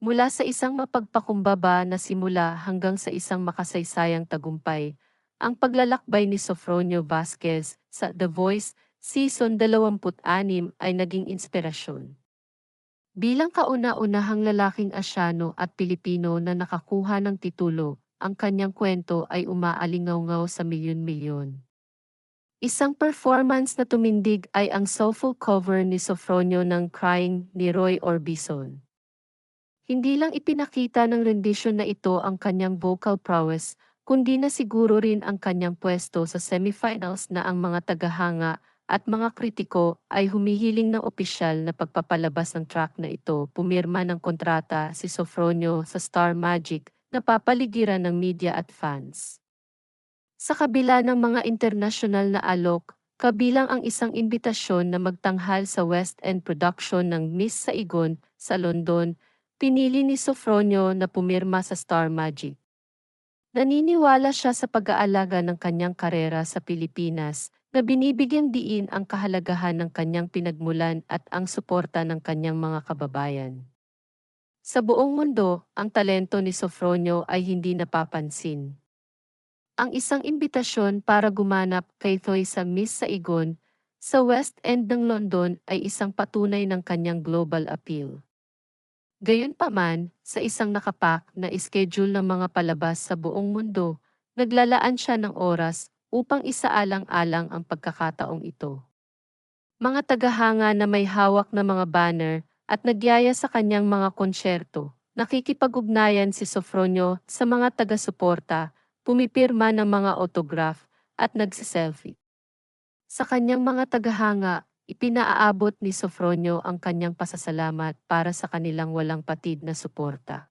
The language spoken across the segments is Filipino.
Mula sa isang mapagpakumbaba na simula hanggang sa isang makasaysayang tagumpay, ang paglalakbay ni Sofronio Vasquez sa The Voice Season 26 ay naging inspirasyon. Bilang kauna-unahang lalaking Asyano at Pilipino na nakakuha ng titulo, ang kanyang kwento ay umaalingaw sa milyon-milyon. Isang performance na tumindig ay ang soulful cover ni Sofronio ng Crying ni Roy Orbison. Hindi lang ipinakita ng rendition na ito ang kanyang vocal prowess, kundi na siguro rin ang kanyang pwesto sa semifinals na ang mga tagahanga at mga kritiko ay humihiling ng opisyal na pagpapalabas ng track na ito. Pumirma ng kontrata si Sofronio sa Star Magic na papaligiran ng media at fans. Sa kabila ng mga internasyonal na alok, kabilang ang isang imbitasyon na magtanghal sa West End production ng Miss Saigon sa London Pinili ni Sofronio na pumirma sa Star Magic. Naniniwala siya sa pag-aalaga ng kanyang karera sa Pilipinas na binibigyang diin ang kahalagahan ng kanyang pinagmulan at ang suporta ng kanyang mga kababayan. Sa buong mundo, ang talento ni Sofronio ay hindi napapansin. Ang isang imbitasyon para gumanap kay Thoy sa Miss Saigon sa West End ng London ay isang patunay ng kanyang global appeal. Gayunpaman, sa isang nakapak na schedule ng mga palabas sa buong mundo, naglalaan siya ng oras upang isaalang-alang ang pagkakataong ito. Mga tagahanga na may hawak na mga banner at nagyaya sa kanyang mga konsyerto, nakikipag-ugnayan si Sofronio sa mga taga-suporta, pumipirma ng mga autograph at nagsiselfie. Sa kanyang mga tagahanga, Ipinaaabot ni Sofronio ang kanyang pasasalamat para sa kanilang walang patid na suporta.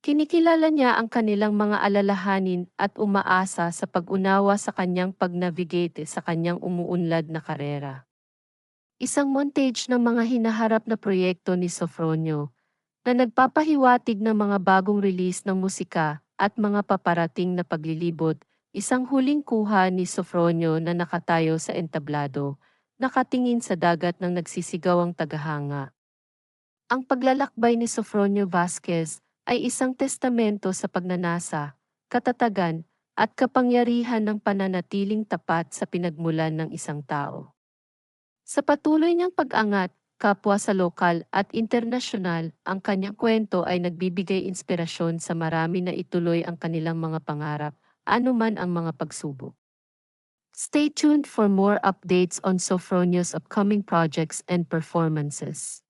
Kinikilala niya ang kanilang mga alalahanin at umaasa sa pag-unawa sa kanyang pag-navigate sa kanyang umuunlad na karera. Isang montage ng mga hinaharap na proyekto ni Sofronio na nagpapahiwatig ng mga bagong release ng musika at mga paparating na paglilibot, isang huling kuha ni Sofronio na nakatayo sa entablado, nakatingin sa dagat ng nagsisigawang tagahanga. Ang paglalakbay ni Sofronio Vasquez ay isang testamento sa pagnanasa, katatagan, at kapangyarihan ng pananatiling tapat sa pinagmulan ng isang tao. Sa patuloy niyang pag-angat, kapwa sa lokal at internasyonal, ang kanyang kwento ay nagbibigay inspirasyon sa marami na ituloy ang kanilang mga pangarap, anuman ang mga pagsubok. Stay tuned for more updates on Sophronia's upcoming projects and performances.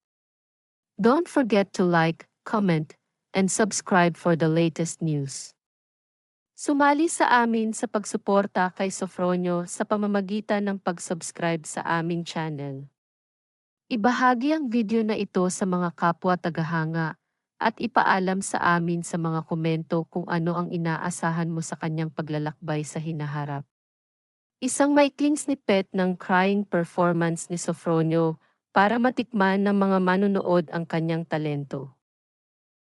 Don't forget to like, comment, and subscribe for the latest news. Sumali sa amin sa pagsuporta kay Sophronio sa pamamagitan ng pag-subscribe sa aming channel. Ibahagi ang video na ito sa mga kapwa tagahanga at ipaalam sa amin sa mga komento kung ano ang inaasahan mo sa kanyang paglalakbay sa hinaharap. Isang maikling snippet ng crying performance ni Sofronio para matikman ng mga manunood ang kanyang talento.